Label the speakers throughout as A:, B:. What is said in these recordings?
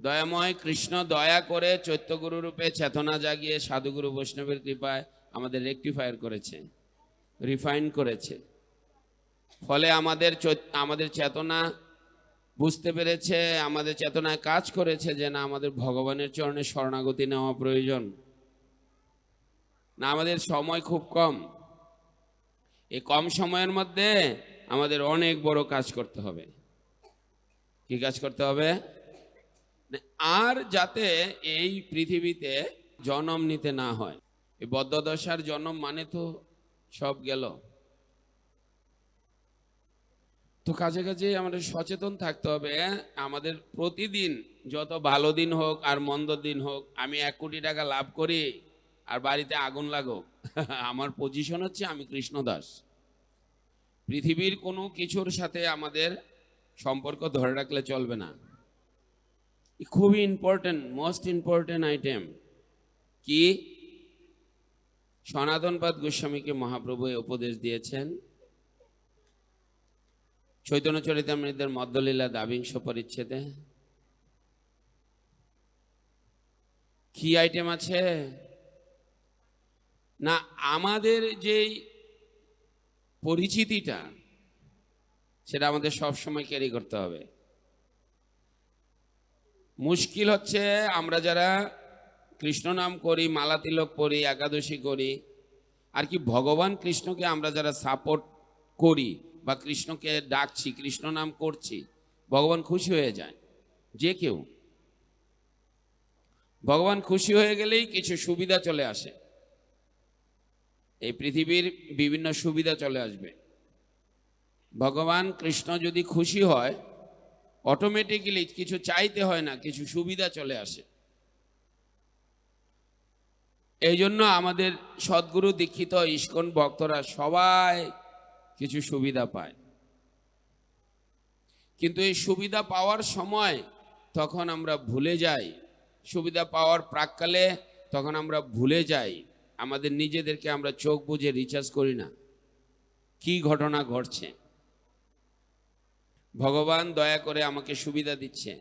A: দয়াময় কৃষ্ণ দয়া করে চৈত্যগুরু রূপে চেতনা জাগিয়ে সাধুগুরু বৈষ্ণবের কৃপায় আমাদের রেকটিফায়ার করেছে রিফাইন করেছে। ফলে আমাদের আমাদের চেতনা বুঝতে পেরেছে, আমাদের চেতনায় কাজ করেছে যে না, আমাদের ভগবানের চরণে শরণাগতি নেওয়া প্রয়োজন। না, আমাদের সময় খুব কম। এই কম সময়ের মধ্যে আমাদের অনেক বড় কাজ করতে হবে। কি কাজ করতে হবে? আর যাতে এই পৃথিবীতে জনম নিতে না হয়। এই বদ্ধদশার জন্ম মানে তো সব গেল। তো কাজে কাজে আমাদের সচেতন থাকতে হবে? আমাদের প্রতিদিন যত ভালো দিন হোক আর মন্দ দিন হোক, আমি এক কোটি টাকা লাভ করি আর বাড়িতে আগুন লাগুক। আমার পজিশন হচ্ছে আমি কৃষ্ণদাস পৃথিবীর কোনো কিছুর সাথে আমাদের সম্পর্ক ধরে রাখলে চলবে না। খুবই ইম্পর্টেন্ট মোস্ট ইম্পর্টেন্ট আইটেম কি? সনাতনপাদ গোস্বামীকে মহাপ্রভু উপদেশ দিয়েছেন। চৈতন্য চরিতামৃতের মধ্যলীলা দাবিংশ পরিচ্ছেদে কি আইটেম আছে? না, আমাদের যেই পরিচিতিটা, সেটা আমাদের সব সময় ক্যারি করতে হবে। মুশকিল হচ্ছে আমরা যারা কৃষ্ণ নাম করি মালা তিলক পড়ি, একাদশী করি, আর কি ভগবান কৃষ্ণকে আমরা যারা সাপোর্ট করি বা কৃষ্ণকে ডাকছি, কৃষ্ণ নাম করছি, ভগবান খুশি হয়ে যায়। যে কেউ। ভগবান খুশি হয়ে গেলেই কিছু সুবিধা চলে আসে। এই পৃথিবীর বিভিন্ন সুবিধা চলে আসবে। ভগবান কৃষ্ণ যদি খুশি হয় অটোমেটিক্যালি কিছু চাইতে হয় না, কিছু সুবিধা চলে আসে। এই জন্য আমাদের সদ্গুরু দীক্ষিত ইস্কন ভক্তরা সবাই কিছু সুবিধা পায়। কিন্তু এই সুবিধা পাওয়ার সময় তখন আমরা ভুলে যাই। সুবিধা পাওয়ার প্রাককালে তখন আমরা ভুলে যাই। আমাদের নিজেদেরকে আমরা চোখ বুঝে রিচার্জ করি না। কি ঘটনা ঘটছে? ভগবান দয়া করে আমাকে সুবিধা দিচ্ছে।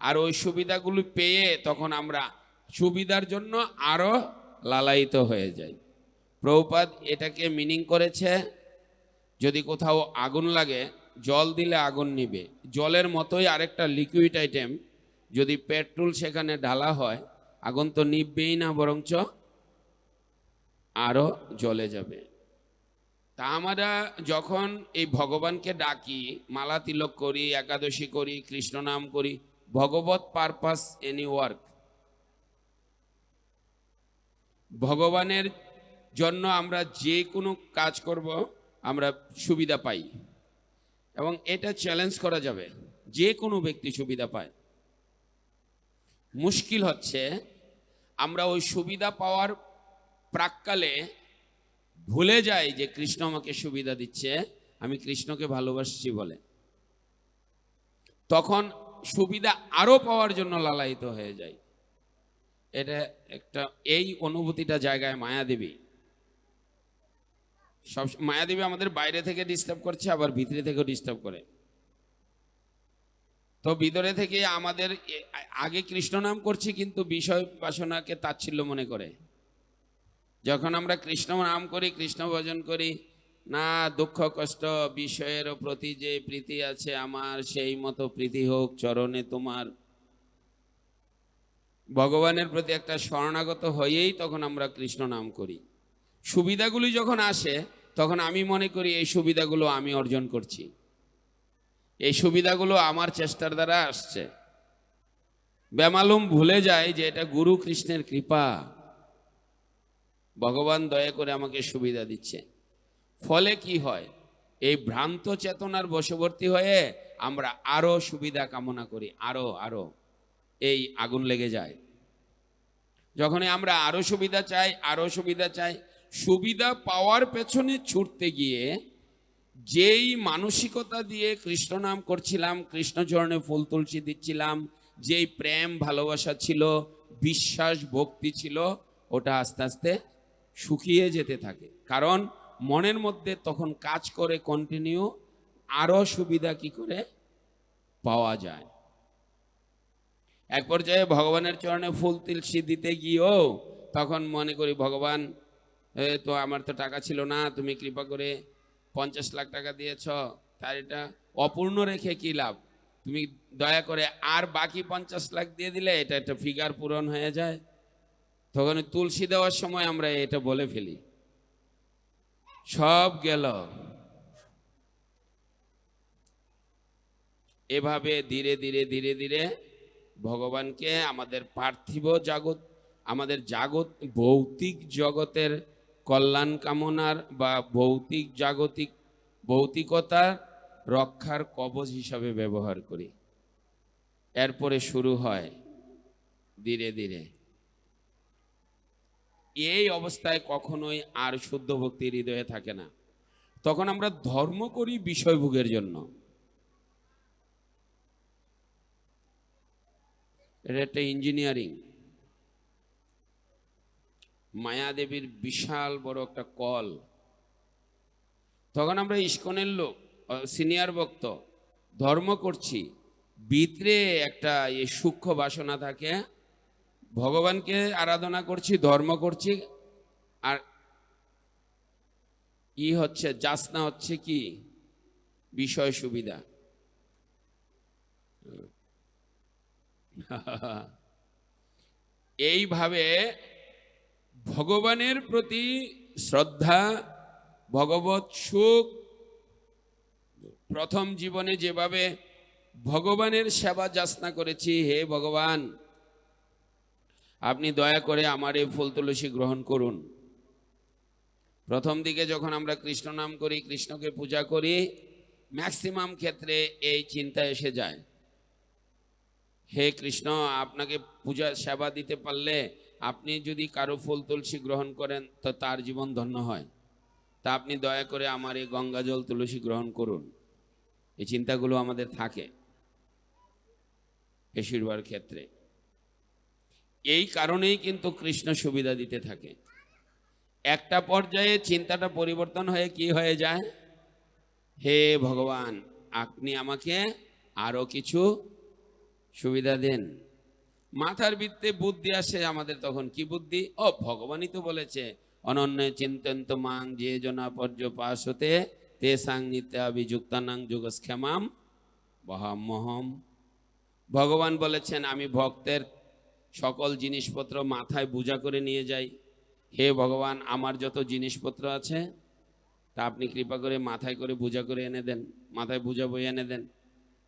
A: আর ওই সুবিধাগুলো পেয়ে তখন আমরা সুবিধার জন্য আরও লালায়িত হয়ে যাই। প্রভুপাদ এটাকে মিনিং করেছে, যদি কোথাও আগুন লাগে, জল দিলে আগুন নিবে। জলের মতোই আরেকটা লিকুইড আইটেম যদি পেট্রোল সেখানে ঢালা হয়, আগুন তো নিববেই না, বরঞ্চ আরও জ্বলে যাবে। তা আমরা যখন এই ভগবানকে ডাকি, মালা তিলক করি, একাদশী করি, কৃষ্ণ নাম করি, ভগবত পারপাস এনি ওয়ার্ক ভগবানের জন্য আমরা যে কোনো কাজ করব, আমরা সুবিধা পাই। এবং এটা চ্যালেঞ্জ করা যাবে। যে কোনো ব্যক্তি সুবিধা পায়। মুশকিল হচ্ছে, আমরা ওই সুবিধা পাওয়ার প্রাককালে ভুলে যায় যে কৃষ্ণ আমাকে সুবিধা দিচ্ছে, আমি কৃষ্ণকে ভালোবাসছি বলে। তখন সুবিধা আরও পাওয়ার জন্য লালায়িত হয়ে যায় এটা একটা, এই অনুভূতিটা জায়গায় মায়াদেবী। সব, মায়াদেবী আমাদের বাইরে থেকে ডিস্টার্ব করছে, আবার ভিতরে থেকেও ডিস্টার্ব করে। তো ভিতরে থেকে আমাদের আগে কৃষ্ণ নাম করছি, কিন্তু বিষয় বাসনাকে তাচ্ছিল্য মনে করে। যখন আমরা কৃষ্ণ নাম করি, কৃষ্ণ ভজন করি, না দুঃখ, কষ্ট, বিষয়ের প্রতি যে প্রীতি আছে আমার, সেই মতো প্রীতি হোক, চরণে তোমার। ভগবানের প্রতি একটা শরণাগত হয়েই তখন আমরা কৃষ্ণ নাম করি। সুবিধাগুলি যখন আসে, তখন আমি মনে করি এই সুবিধাগুলো আমি অর্জন করছি। এই সুবিধাগুলো আমার চেষ্টার দ্বারা আসছে। বেমালুম ভুলে যায় যে এটা গুরু কৃষ্ণের কৃপা। ভগবান দয়া করে আমাকে সুবিধা দিচ্ছে ফলে কি হয়? এই ভ্রান্ত চেতনার বশবর্তী হয়ে আমরা আরও সুবিধা কামনা করি, আরও আরও। এই আগুন লেগে যায়। যখনই আমরা আরও সুবিধা চাই, আরও সুবিধা চাই, সুবিধা পাওয়ার পেছনে ছুটতে গিয়ে যেই মানসিকতা দিয়ে কৃষ্ণ নাম করছিলাম কৃষ্ণচরণে ফুল তুলসী দিচ্ছিলাম, যেই প্রেম, ভালোবাসা ছিল, বিশ্বাস, ভক্তি ছিল, ওটা আস্তে আস্তে শুকিয়ে যেতে থাকে। কারণ মনের মধ্যে তখন কাজ করে কন্টিনিউ আরও সুবিধা কি করে? পাওয়া যায়। এক পর্যায়ে ভগবানের চরণে ফুল তুলসী দিতে গিয়েও তখন মনে করি, ভগবান তো আমার তো টাকা ছিল না, তুমি কৃপা করে পঞ্চাশ লাখ টাকা দিয়েছ, তার এটা অপূর্ণ রেখে কি লাভ? তুমি দয়া করে আর বাকি পঞ্চাশ লাখ দিয়ে দিলে এটা একটা ফিগার পূরণ হয়ে যায়। তখন তুলসী দেওয়ার সময় আমরা এটা বলে ফেলি। সব গেল। এভাবে ধীরে ধীরে ধীরে ধীরে ভগবানকে আমাদের পার্থিব জগৎ আমাদের জাগত, ভৌতিক জগতের কল্যাণ কামনার বা ভৌতিক জাগতিক ভৌতিকতার রক্ষার কবচ হিসাবে ব্যবহার করি। এরপরে শুরু হয় ধীরে ধীরে। এই অবস্থায় কখনোই আর শুদ্ধ ভক্তি হৃদয়ে থাকে না। তখন আমরা ধর্ম করি বিষয়ভোগের জন্য। এটা একটা ইঞ্জিনিয়ারিং। মায়াদেবীর বিশাল বড় একটা কল। তখন আমরা ইস্কনের লোক সিনিয়র ভক্ত, ধর্ম করছি। ভিতরে একটা এই সূক্ষ্ম বাসনা থাকে ভগবানকে আরাধনা করছি, ধর্ম করছি, আর ই হচ্ছে, যাচনা হচ্ছে কি? বিষয় সুবিধা। এইভাবে ভগবানের প্রতি শ্রদ্ধা ভগবত সুখ, প্রথম জীবনে যেভাবে ভগবানের সেবা যাচনা করেছি, হে ভগবান আপনি দয়া করে আমার এই ফুল তুলসী গ্রহণ করুন। প্রথম দিকে যখন আমরা কৃষ্ণ নাম করি, কৃষ্ণকে পূজা করি, ম্যাক্সিমাম ক্ষেত্রে এই চিন্তা এসে যায়। হে কৃষ্ণ, আপনাকে পূজা সেবা দিতে পারলে আপনি যদি কারও ফুল তুলসী গ্রহণ করেন, তো তার জীবন ধন্য হয়। তা আপনি দয়া করে আমার এই গঙ্গা জল তুলসী গ্রহণ করুন। এই চিন্তাগুলো আমাদের থাকে। বেশিরভাগ ক্ষেত্রে। এই কারণেই কিন্তু কৃষ্ণ সুবিধা দিতে থাকে। একটা পর্যায়ে চিন্তাটা পরিবর্তন হয়ে কি হয়ে যায়? হে ভগবান, আপনি আমাকে আরও কিছু সুবিধা দেন। মাথার বৃত্তে বুদ্ধি আসে আমাদের তখন, কি বুদ্ধি? ও, ভগবানই তো বলেছে, অনন্য চিন্তন্ত মাং যে জনা পর্যপাস হতে তে সাং নিত্যাভিযুক্তানাং যোগস্ক্ষেমাম বহামহম ভগবান বলেছেন, আমি ভক্তের সকল জিনিসপত্র মাথায় বোঝা করে নিয়ে যাই। হে ভগবান, আমার যত জিনিসপত্র আছে, তা আপনি কৃপা করে মাথায় করে বোঝা করে এনে দেন, মাথায় বোঝা বই এনে দেন।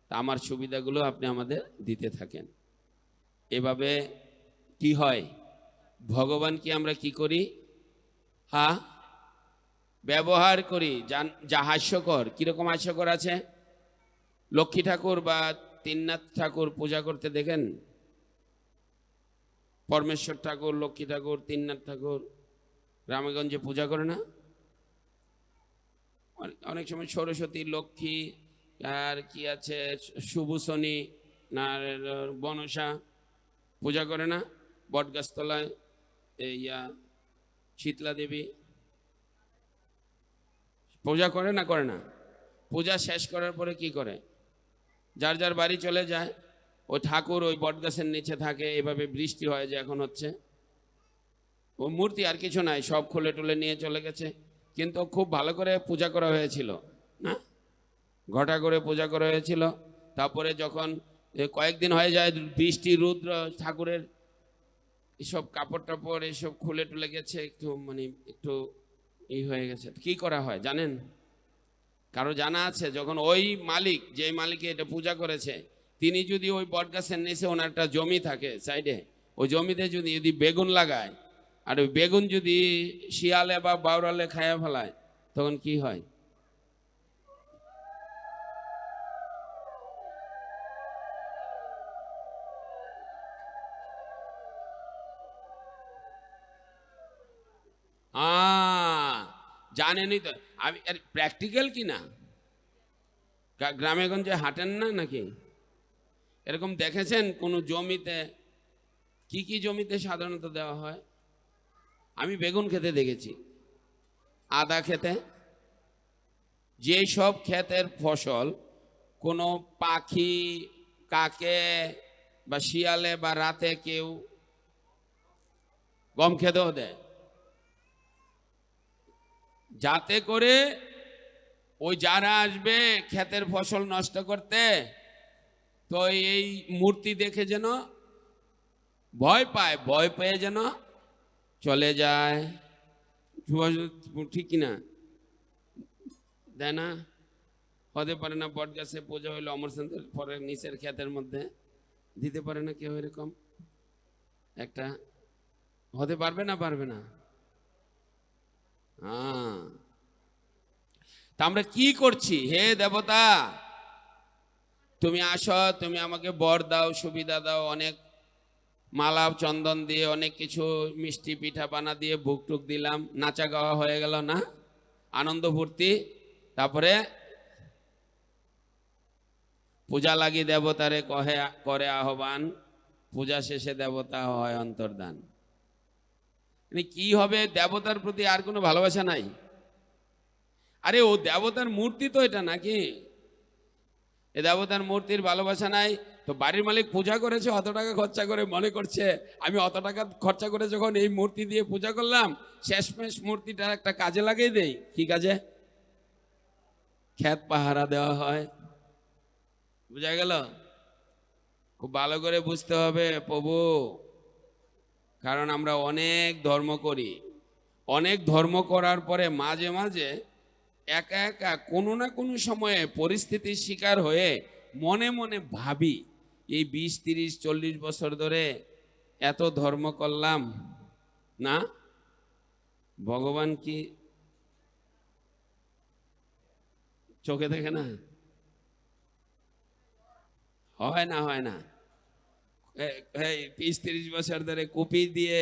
A: তা আমার সুবিধাগুলো আপনি আমাদের দিতে থাকেন। এভাবে কি হয়? ভগবানকে আমরা কি করি? হ্যাঁ ব্যবহার করি। যা হাস্যকর। কীরকম হাস্যকর আছে? লক্ষ্মী ঠাকুর বা তিননাথ ঠাকুর পূজা করতে দেখেন? পরমেশ্বর ঠাকুর, লক্ষ্মী ঠাকুর, তিননাথ ঠাকুর, রামেগঞ্জে পূজা করে না? অনেক- সময় সরস্বতী, লক্ষ্মী, আর কি আছে শুভ শনি না বনসা পূজা করে না? বটগাছতলায় ইয়া, শীতলা দেবী পূজা করে না করে না? পূজা শেষ করার পরে কি করে? যার যার বাড়ি চলে যায় ওই ঠাকুর ওই বটগাছের নিচে থাকে, এভাবে বৃষ্টি হয় যে এখন হচ্ছে। ও মূর্তি আর কিছু নাই, সব খুলে টুলে নিয়ে চলে গেছে। কিন্তু খুব ভালো করে পূজা করা হয়েছিল না ঘটা করে পূজা করা হয়েছিল। তারপরে যখন কয়েকদিন হয়ে যায়, বৃষ্টি, রুদ্র, ঠাকুরের এসব কাপড় টাপড়, এসব খুলে টুলে গেছে, একটু মানে একটু ই হয়ে গেছে। কি করা হয় জানেন? কারও জানা আছে? যখন ওই মালিক যে মালিকে এটা পূজা করেছে তিনি যদি ওই বটগাছের নিচে ওনার একটা জমি থাকে, সাইডে, ওই জমিতে যদি যদি বেগুন লাগায়, আর ওই বেগুন যদি শিয়ালে বা বাউরালে খায়া ফেলায়, তখন কি হয়? আ, জানেনই তো, আমি প্র্যাকটিক্যাল কি না? গ্রা- গ্রামে গঞ্জে হাঁটেন না নাকি? এরকম দেখেছেন কোনো জমিতে? কি কি জমিতে সাধারণত দেওয়া হয়? আমি বেগুন খেতে দেখেছি। আদা খেতে। যেই সব ক্ষেতের ফসল কোনো পাখি, কাকে বা শিয়ালে বা রাতে কেউ গম খেতেও দেয়। যাতে করে ওই যারা আসবে ক্ষেতের ফসল নষ্ট করতে তো এই মূর্তি দেখে যেন ভয় পায়, ভয় পেয়ে যেন চলে যায়। ঠিক কিনা দেয় না? হতে পারে না বট গাছে পূজা হইল, অমর অমরচন্দ্রের পরে নিচের ক্ষেতের মধ্যে। দিতে পারে না কেউ এরকম? একটা? হতে পারবে না পারবে না? হ্যাঁ তা আমরা কি করছি? হে দেবতা তুমি আসো, তুমি আমাকে বর দাও, সুবিধা দাও, অনেক মালা, চন্দন দিয়ে, অনেক কিছু, মিষ্টি পিঠা পানা দিয়ে বুক টুক দিলাম, নাচা গাওয়া হয়ে গেল না? আনন্দ ফুর্তি? তারপরে পূজা লাগি দেবতারে কহে, করে আহ্বান, পূজা শেষে দেবতা হয় অন্তর্দান মানে কি হবে, দেবতার প্রতি আর কোনো ভালোবাসা নাই? আরে ও দেবতার মূর্তি তো এটা নাকি? এ দেবতার মূর্তির ভালোবাসা নাই, তো বাড়ির মালিক পূজা করেছে, অত টাকা খরচা করে মনে করছে, আমি অত টাকা খরচা করে যখন এই মূর্তি দিয়ে পূজা করলাম, শেষমেশ মূর্তিটা একটা কাজে লাগিয়ে দেই, কি কাজে? খ্যাত পাহারা দেওয়া হয়। বুঝা গেল? খুব ভালো করে বুঝতে হবে, প্রভু। কারণ আমরা অনেক ধর্ম করি। অনেক ধর্ম করার পরে মাঝে মাঝে একা একা কোনো না কোনো সময়ে পরিস্থিতির শিকার হয়ে মনে মনে ভাবি, এই বিশ, তিরিশ, চল্লিশ বছর ধরে এত ধর্ম করলাম, না? ভগবান কি চোখে দেখে না? হয় না হয় না। বিশ, তিরিশ বছর ধরে কুপি দিয়ে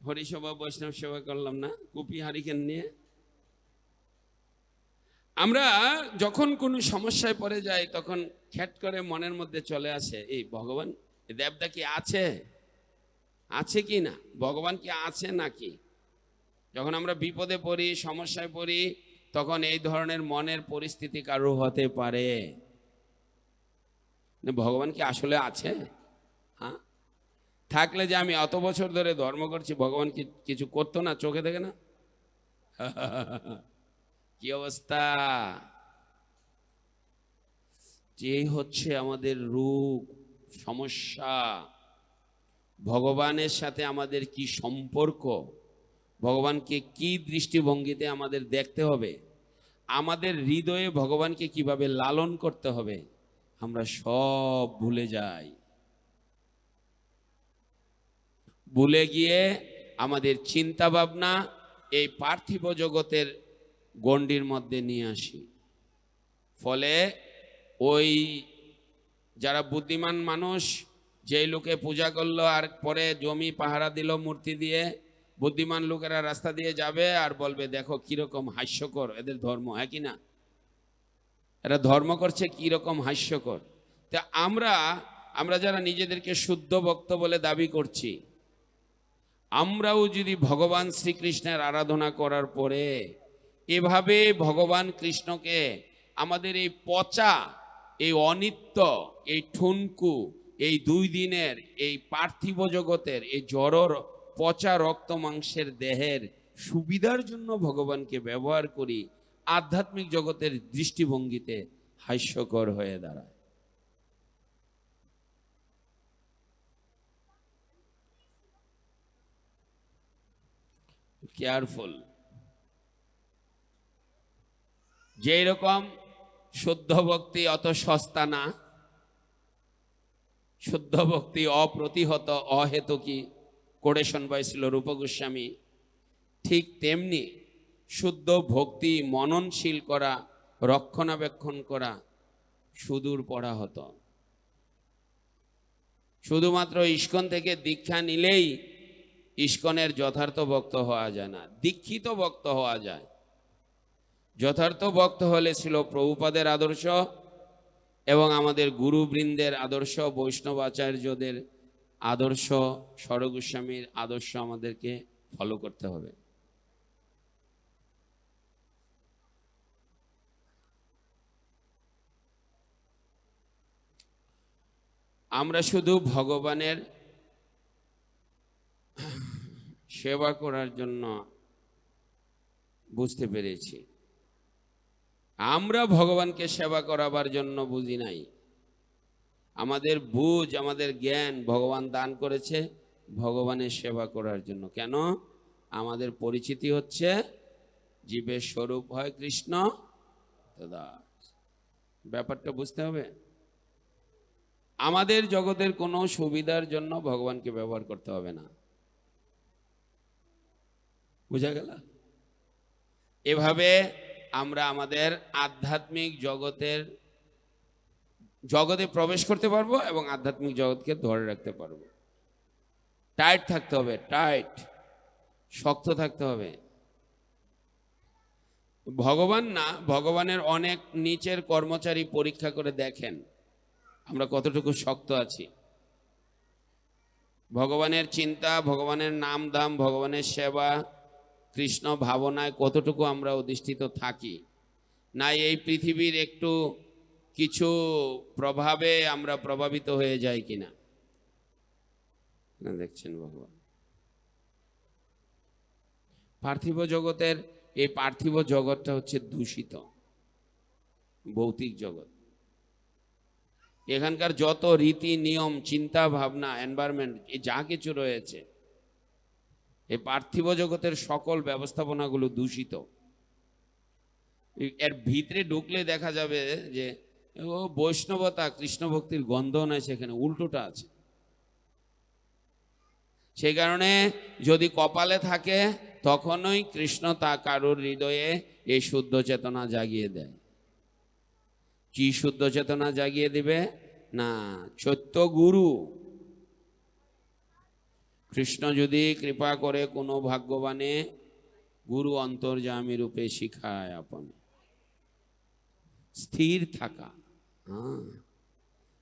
A: হরিসভা, বৈষ্ণব সেবা করলাম না? কুপি, হারিকেন নিয়ে? আমরা যখন কোনো সমস্যায় পড়ে যাই, তখন খ্যাট করে মনের মধ্যে চলে আসে, এই ভগবান দেবদা কি আছে? আছে কি না? ভগবান কি আছে নাকি? যখন আমরা বিপদে পড়ি, সমস্যায় পড়ি, তখন এই ধরনের মনের পরিস্থিতি কারও হতে পারে। ভগবান কি আসলে আছে? হ্যাঁ? থাকলে যে আমি অত বছর ধরে ধর্ম করছি, ভগবান কি কিছু করতো না, চোখে দেখে না? কি অবস্থা? যে হচ্ছে আমাদের রূপ সমস্যা, ভগবানের সাথে আমাদের কি সম্পর্ক? ভগবানকে কি দৃষ্টিভঙ্গিতে আমাদের দেখতে হবে? আমাদের হৃদয়ে ভগবানকে কীভাবে লালন করতে হবে? আমরা সব ভুলে যাই। ভুলে গিয়ে আমাদের চিন্তা ভাবনা এই পার্থিব জগতের গণ্ডির মধ্যে নিয়ে আসি। ফলে ওই যারা বুদ্ধিমান মানুষ, যেই লোকে পূজা করল আর পরে জমি পাহারা দিল মূর্তি দিয়ে, বুদ্ধিমান লোকেরা রাস্তা দিয়ে যাবে আর বলবে, দেখো কীরকম হাস্যকর, এদের ধর্ম হ্যাঁ কি না? এরা ধর্ম করছে কীরকম হাস্যকর। তা আমরা আমরা যারা নিজেদেরকে শুদ্ধ ভক্ত বলে দাবি করছি, আমরাও যদি ভগবান শ্রীকৃষ্ণের আরাধনা করার পরে এভাবে ভগবান কৃষ্ণকে আমাদের এই পচা, এই অনিত্য, এই ঠুনকু, এই দুই দিনের, এই পার্থিব জগতের, এই জড়র পচা রক্ত মাংসের দেহের সুবিধার জন্য ভগবানকে ব্যবহার করি, আধ্যাত্মিক জগতের দৃষ্টিভঙ্গিতে হাস্যকর হয়ে দাঁড়ায়। কেয়ারফুল যেই রকম শুদ্ধ ভক্তি অত সস্তা না, শুদ্ধ ভক্তি অপ্রতিহত, অহেতুকি কোটেশন পাইছিল রূপ গোস্বামী ঠিক তেমনি শুদ্ধ ভক্তি মননশীল করা, রক্ষণাবেক্ষণ করা সুদূর পড়া হতো। শুধুমাত্র ইস্কন থেকে দীক্ষা নিলেই ইস্কনের যথার্থ ভক্ত হওয়া যায় না, দীক্ষিত ভক্ত হওয়া যায়। যথার্থ ভক্ত হলে ছিল প্রভুপাদের আদর্শ এবং আমাদের গুরুবৃন্দের আদর্শ, বৈষ্ণব আচার্যদের আদর্শ, স্বরগোস্বামীর আদর্শ আমাদেরকে ফলো করতে হবে। আমরা শুধু ভগবানের সেবা করার জন্য বুঝতে পেরেছি। আমরা ভগবানকে সেবা করাবার জন্য বুঝি নাই। আমাদের বুঝ, আমাদের জ্ঞান ভগবান দান করেছে, ভগবানের সেবা করার জন্য। কেন? আমাদের পরিচিতি হচ্ছে, জীবের স্বরূপ হয় কৃষ্ণ ব্যাপারটা বুঝতে হবে? আমাদের জগতের কোনো সুবিধার জন্য ভগবানকে ব্যবহার করতে হবে না। বুঝা গেল? এভাবে আমরা আমাদের আধ্যাত্মিক জগতের জগতে প্রবেশ করতে পারব এবং আধ্যাত্মিক জগৎকে ধরে রাখতে পারব। টাইট থাকতে হবে, টাইট। শক্ত থাকতে হবে। ভগবান না, ভগবানের অনেক নিচের কর্মচারী পরীক্ষা করে দেখেন আমরা কতটুকু শক্ত আছি। ভগবানের চিন্তা, ভগবানের নাম দাম, ভগবানের সেবা কৃষ্ণ ভাবনায় কতটুকু আমরা অধিষ্ঠিত থাকি? না, এই পৃথিবীর একটু কিছু প্রভাবে আমরা প্রভাবিত হয়ে যাই কিনা? দেখছেন ভগবান। পার্থিব জগতের, এই পার্থিব জগৎটা হচ্ছে দূষিত, ভৌতিক জগৎ। এখানকার যত রীতি, নিয়ম, চিন্তা, ভাবনা এনভায়রনমেন্ট যা কিছু রয়েছে এই পার্থিব জগতের সকল ব্যবস্থাপনাগুলো দূষিত। এর ভিতরে ঢুকলে দেখা যাবে যে, ও বৈষ্ণবতা কৃষ্ণ ভক্তির গন্ধ নয় সেখানে, উল্টোটা আছে। সেই কারণে যদি কপালে থাকে, তখনই কৃষ্ণ তা কারোর হৃদয়ে এই শুদ্ধ চেতনা জাগিয়ে দেয়। কি শুদ্ধ চেতনা জাগিয়ে দিবে? না সত্য গুরু কৃষ্ণ যদি কৃপা করে কোনো ভাগ্যবানে গুরু অন্তর্যামী রূপে শিখায় আপনি। স্থির থাকা। হ্যাঁ।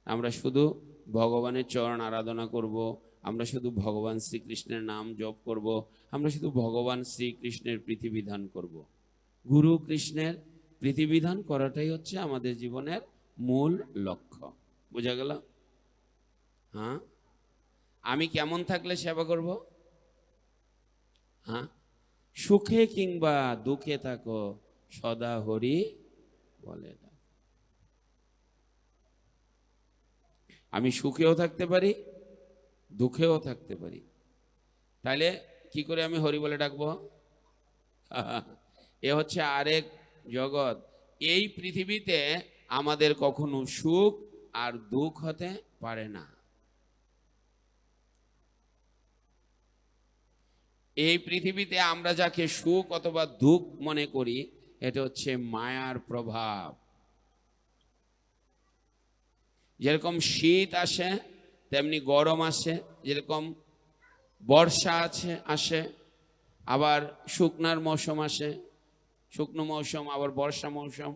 A: আমরা শুধু ভগবানের চরণ আরাধনা করব, আমরা শুধু ভগবান শ্রীকৃষ্ণের নাম জপ করব, আমরা শুধু ভগবান শ্রীকৃষ্ণের পৃথিবিধান করব। গুরু কৃষ্ণের পৃথিবিধান করাটাই হচ্ছে আমাদের জীবনের মূল লক্ষ্য। বোঝা গেল? হ্যাঁ। আমি কেমন থাকলে সেবা করব? হ্যাঁ? সুখে কিংবা দুঃখে থাকো, সদা হরি বলে আমি সুখেও থাকতে পারি, দুঃখেও থাকতে পারি। তাহলে কি করে আমি হরি বলে ডাকবো? এ হচ্ছে আরেক জগৎ। এই পৃথিবীতে আমাদের কখনো সুখ আর দুঃখ হতে পারে না। এই পৃথিবীতে আমরা যাকে সুখ অথবা দুঃখ মনে করি, এটা হচ্ছে মায়ার প্রভাব। যেরকম শীত আসে, তেমনি গরম আসে, যেরকম বর্ষা আছে, আসে, আবার শুকনার মৌসুম আসে, শুকনো মৌসুম, আবার বর্ষা মৌসুম,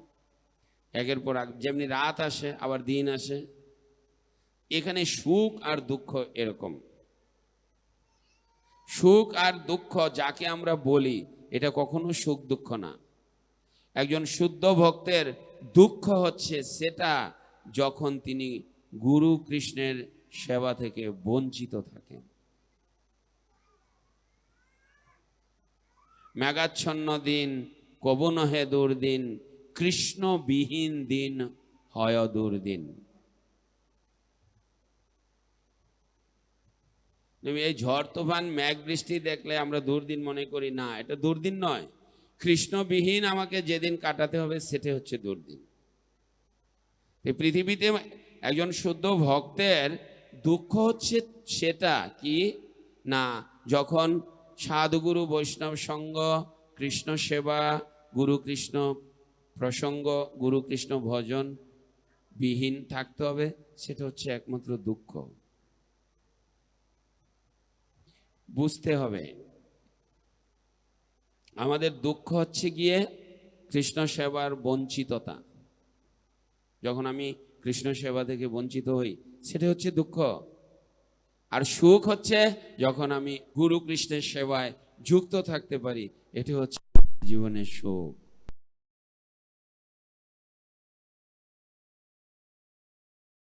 A: একের পর যেমনি রাত আসে, আবার দিন আসে। এখানে সুখ আর দুঃখ এরকম। সুখ আর দুঃখ যাকে আমরা বলি, এটা কখনো সুখ দুঃখ না। একজন শুদ্ধ ভক্তের দুঃখ হচ্ছে সেটা যখন তিনি গুরু কৃষ্ণের সেবা থেকে বঞ্চিত থাকেন। মেঘাচ্ছন্ন দিন কবু নহে দুর্দিন কৃষ্ণবিহীন দিন হয় দুর্দিন এই ঝড় তুফান মেঘ বৃষ্টি দেখলে আমরা দুর্দিন মনে করি, না, এটা দুর্দিন নয়। কৃষ্ণবিহীন আমাকে যেদিন কাটাতে হবে, সেটা হচ্ছে দুর্দিন। পৃথিবীতে একজন শুদ্ধ ভক্তের দুঃখ হচ্ছে সেটা কি? না, যখন সাধুগুরু বৈষ্ণব সঙ্গ, কৃষ্ণ সেবা, গুরু কৃষ্ণ প্রসঙ্গ, গুরু কৃষ্ণ ভজন বিহীন থাকতে হবে, সেটা হচ্ছে একমাত্র দুঃখ। বুঝতে হবে। আমাদের দুঃখ হচ্ছে গিয়ে কৃষ্ণ সেবার বঞ্চিততা। যখন আমি কৃষ্ণ সেবা থেকে বঞ্চিত হই, সেটা হচ্ছে দুঃখ। আর সুখ হচ্ছে যখন আমি গুরু কৃষ্ণের সেবায় যুক্ত থাকতে পারি, এটি হচ্ছে জীবনের সুখ।